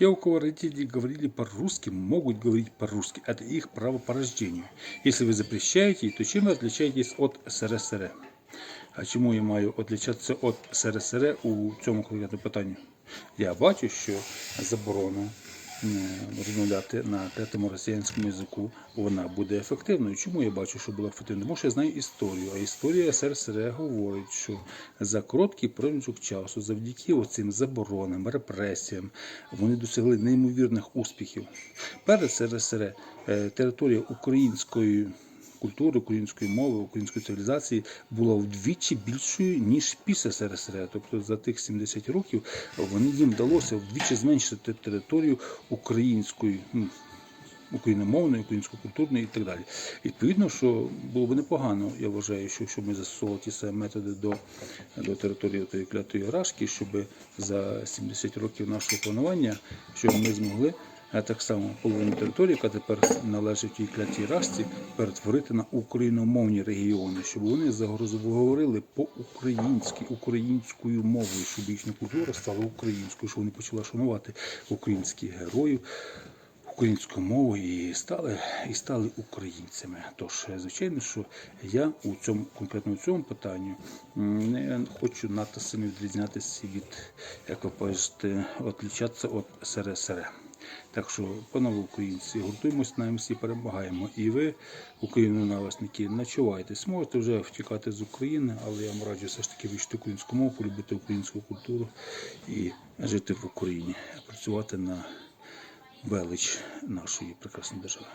Те, у кого родители говорили по-русски, могут говорить по-русски. Это их право по рождению. Если вы запрещаете, то чем вы отличаетесь от СРСР? А чому я маю відрізнятися від СРСР у цьому конкретному питанні? Я бачу, що заборона е, розмовляти на третьому росіянському язику, вона буде ефективною. Чому я бачу, що була ефективною? Тому що я знаю історію. А історія СРСР говорить, що за короткий проміжок часу, завдяки оцим заборонам, репресіям, вони досягли неймовірних успіхів. Перед СРСР е, територія української культури, української мови, української цивілізації була вдвічі більшою, ніж після СРСР. Тобто за тих 70 років вони їм вдалося вдвічі зменшити територію української. ну, Україномовної, українсько-культурної і так далі. Відповідно, що було б непогано, я вважаю, що щоб ми застосовували ті самі методи до, до території тої клятої Рашки, щоб за 70 років нашого планування, щоб ми змогли а так само половину території, яка тепер належить тій клятій рашці, перетворити на україномовні регіони, щоб вони заговорили по-українськи, українською мовою, щоб їхня культура стала українською, щоб вони почали шанувати українських героїв, українську мову і стали, і стали українцями. Тож, звичайно, що я у цьому конкретно у цьому питанні не хочу надто сильно відрізнятися від, як ви кажете, відлічатися від СРСР. Так що, панове українці, гуртуємось на всі перемагаємо. І ви, українонависники, начувайтесь. Можете вже втікати з України, але я вам раджу все ж таки вивчити українську мову, полюбити українську культуру і жити в Україні, працювати на велич нашої прекрасної держави.